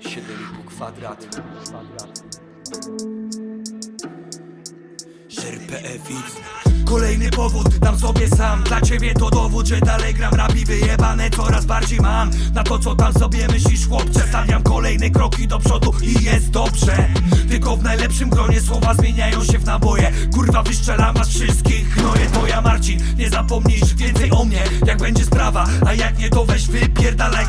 Siedem i pół kwadrat. RPFX Kolejny powód, dam sobie sam. Dla ciebie to dowód, że dalej gram rapi wyjebane. Coraz bardziej mam. Na to co tam sobie myślisz chłopcze Stawiam kolejne kroki do przodu i jest dobrze. Tylko w najlepszym gronie słowa zmieniają się w naboje. Kurwa wyszczelam was wszystkich, zapomnisz więcej o mnie, jak będzie sprawa A jak nie to weź wypierdalaj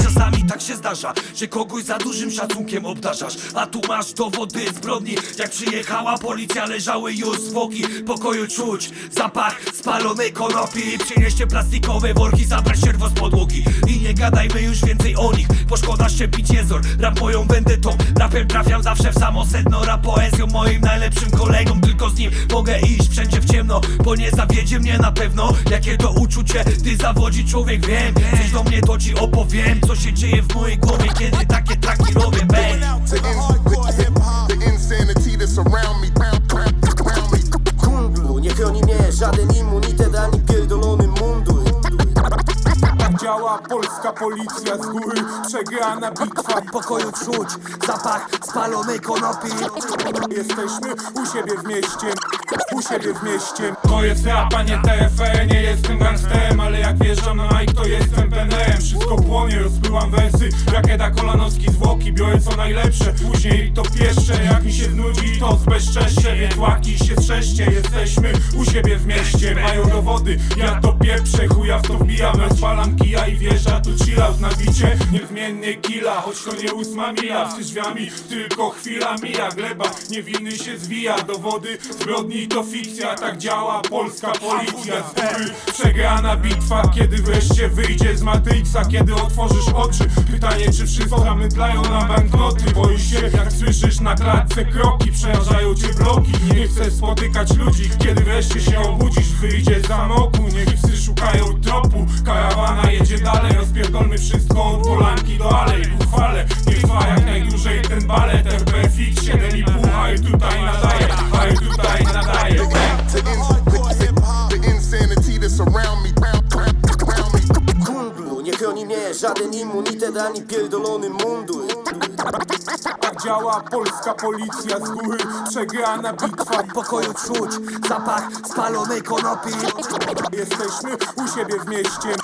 tak się zdarza, że kogoś za dużym szacunkiem obdarzasz. A tu masz dowody zbrodni Jak przyjechała policja leżały już zwłoki. Pokoju czuć zapach spalonej konopi. Przynieście plastikowe worki, zabrać sierwo z podłogi. I nie gadajmy już więcej o nich Bo szkoda szczepić jezor, rap moją vendetą Rapem trafiam zawsze w samo sedno. Rap poezją moim najlepszym kolegą Tylko z nim mogę iść wszędzie w ciemno Bo nie zawiedzie mnie na pewno. Jakie to uczucie, ty zawodzi człowiek Wiem, coś do mnie to ci opowiem Co się dzieje w mojej głowie, kiedy takie traki robię Bang. the, in, the, insanity that's around me. Around me. kundlu Nie chroni mnie żaden immunitet Działa polska policja z góry Przegrana bitwa W pokoju czuć zapach spalonej konopi. Jesteśmy u siebie w mieście U siebie w mieście. To jest rap, a nie TFE Nie jestem gangsterem, ale jak wjeżdżam na mic To jestem penerem Wszystko płonie, rozpyłam wersy Rakieta kolanowski zwłoki Biorę co najlepsze, później to pieszcze Jak mi się znudzi, to zbezczeszę Więc łaki się trzeszcie Jesteśmy u siebie w mieście Mają dowody, ja to pieprzę Chuja w to wbijam, rozpalam kija i wjeżdża Tu chillout na bicie, niezmiennie killa Choć to nie ósma mila, z drzwiami Tylko chwila mija, gleba niewinny się zwija. Dowody zbrodni to fikcja Tak działa polska policja. Z góry przegrana bitwa Kiedy wreszcie wyjdzie z Matrixa Kiedy otworzysz oczy. Pytanie czy wszystko zamydlają na banknoty? Boisz się jak słyszysz na klatce kroki Przerażają cię bloki. Nie chcesz spotykać ludzi Kiedy wreszcie się obudzisz. Wyjdzie z zamoku Niech tropu Karawana jedzie dalej Rozpierdolmy wszystko od Polanki immunitet ani pierdolony mundur. Tak działa polska policja z góry Przegrana bitwa. W pokoju czuć zapach spalonej konopi. Jesteśmy u siebie w mieście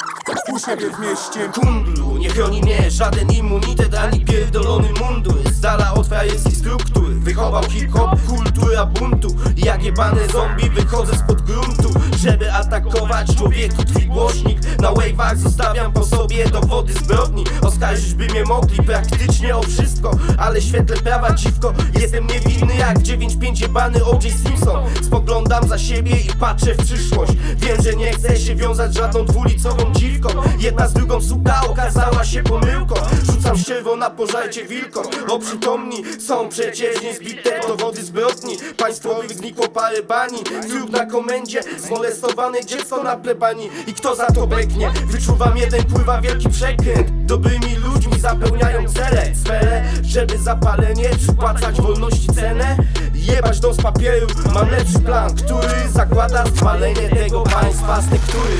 U siebie w mieście. Kundlu Nie chroni mnie żaden immunitet ani pierdolony mundur. Z dala od frajerskich struktur. Wychował hip-hop, kultura buntu. Jak jebane zombie wychodzę spod gruntu. Żeby atakować człowieku twój głośnik. Na wave'ach zostawiam po sobie dowody zbrodni. Oskarżyć by mnie mogli praktycznie o wszystko. Ale świetle prawa dziwko Jestem niewinny jak 9-5 jebany O.J. Simpson. Spoglądam za siebie i patrzę w przyszłość. Wiem, że nie chcę się wiązać żadną dwulicową dziwką Jedna z drugą suka okazała się pomyłką. Rzucam ścierwo na pożarcie wilkom Oprzytomni są przecież niezbite dowody zbrodni. Państwowych znikło parę bani. Zrób na komendzie Zmolestowane dziecko na plebanii. I kto za to beknie? Wyczuwam jeden pływa wielki przekręt. Dobrymi ludźmi zapełniają cele. Sferę, żeby zapalenie Przypłacać wolności cenę. Jebać dom z papieru Mam lepszy plan, który zakłada spalenie tego państwa z tektury.